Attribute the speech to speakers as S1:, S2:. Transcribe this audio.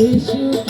S1: Issue.